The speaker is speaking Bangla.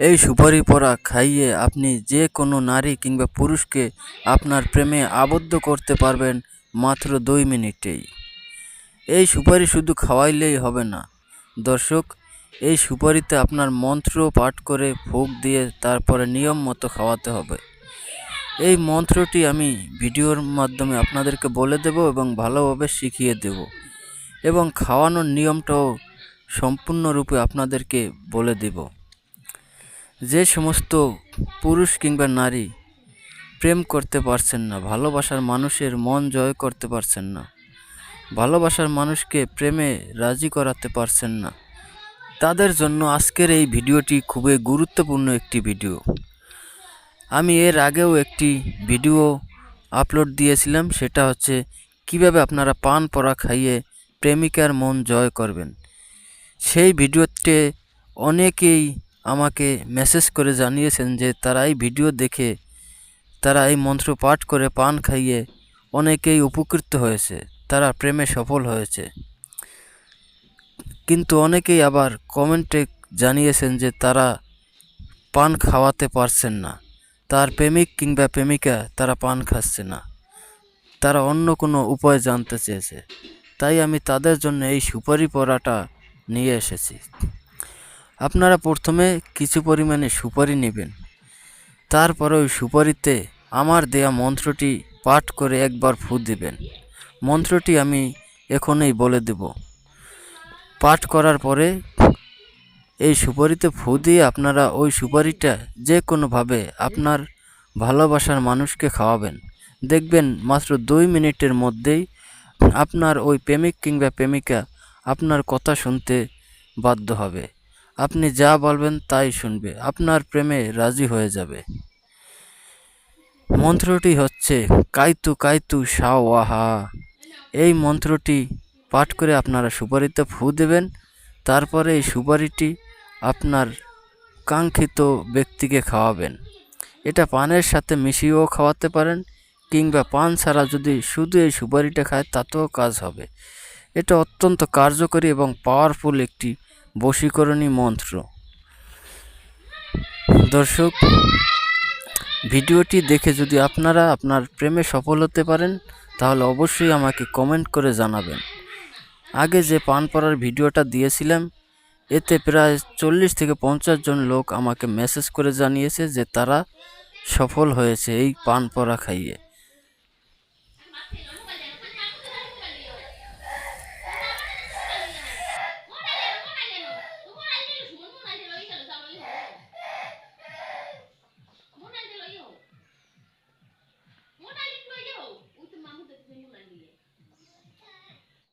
এই সুপারি পরা খাইয়ে আপনি যে কোনো নারী কিংবা পুরুষকে আপনার প্রেমে আবদ্ধ করতে পারবেন মাত্র দুই মিনিটেই। এই সুপারি শুধু খাওয়াইলেই হবে না। দর্শক, এই সুপারিতে আপনার মন্ত্র পাঠ করে ফুক দিয়ে তারপরে নিয়ম মতো খাওয়াতে হবে। এই মন্ত্রটি আমি ভিডিওর মাধ্যমে আপনাদেরকে বলে দেব এবং ভালোভাবে শিখিয়ে দেব এবং খাওয়ানোর নিয়মটাও সম্পূর্ণরূপে আপনাদেরকে বলে দেব। যে সমস্ত পুরুষ কিংবা নারী প্রেম করতে পারছেন না, ভালোবাসার মানুষের মন জয় করতে পারছেন না, ভালোবাসার মানুষকে প্রেমে রাজি করাতে পারছেন না, তাদের জন্য আজকের এই ভিডিওটি খুবই গুরুত্বপূর্ণ একটি ভিডিও। আমি এর আগেও একটি ভিডিও আপলোড দিয়েছিলাম, সেটা হচ্ছে কীভাবে আপনারা পান পরা খাইয়ে প্রেমিকার মন জয় করবেন। সেই ভিডিওতে অনেকেই আমাকে মেসেজ করে জানিয়েছেন যে তারা এই ভিডিও দেখে তারা এই মন্ত্র পাঠ করে পান খাইয়ে অনেকেই উপকৃত হয়েছে, তারা প্রেমে সফল হয়েছে। কিন্তু অনেকেই আবার কমেন্টে জানিয়েছেন যে তারা পান খাওয়াতে পারছেন না, তার প্রেমিক কিংবা প্রেমিকা তারা পান খাচ্ছে না, তারা অন্য কোনো উপায় জানতে চেয়েছে। তাই আমি তাদের জন্য এই সুপারি পড়াটা নিয়ে এসেছি। আপনারা প্রথমে কিছু পরিমাণে সুপারি নেবেন। তারপরে ওই সুপারিতে আমার দেয়া মন্ত্রটি পাঠ করে একবার ফু দিবেন। মন্ত্রটি আমি এখনই বলে দেব। পাঠ করার পরে এই সুপারিতে ফু দিয়ে আপনারা ওই সুপারিটা যে কোনোভাবে আপনার ভালোবাসার মানুষকে খাওয়াবেন। দেখবেন মাত্র দুই মিনিটের মধ্যেই আপনার ওই প্রেমিক কিংবা প্রেমিকা আপনার কথা শুনতে বাধ্য হবে। আপনি যা বলবেন তাই শুনবে, আপনার প্রেমে রাজি হয়ে যাবে। মন্ত্রটি হচ্ছে, কাইতু কাইতু সাওয়াহা এই মন্ত্রটি পাঠ করে আপনারা সুপারিতে ফু দেবেন, তারপরে এই সুপারিটি আপনার কাঙ্ক্ষিত ব্যক্তিকে খাওয়াবেন। এটা পানের সাথে মিশিয়েও খাওয়াতে পারেন, কিংবা পান ছাড়া যদি শুধু এই সুপারিটা খায়, তাতেও কাজ হবে। এটা অত্যন্ত কার্যকরী এবং পাওয়ারফুল একটি বশীকরণী মন্ত্র। দর্শক, ভিডিওটি দেখে যদি আপনারা আপনার প্রেমে সফল হতে পারেন, তাহলে অবশ্যই আমাকে কমেন্ট করে জানাবেন। আগে যে পান পড়ার ভিডিওটা দিয়েছিলাম, এতে প্রায় চল্লিশ থেকে পঞ্চাশ জন লোক আমাকে মেসেজ করে জানিয়েছে যে তারা সফল হয়েছে এই পান পড়া খাইয়ে।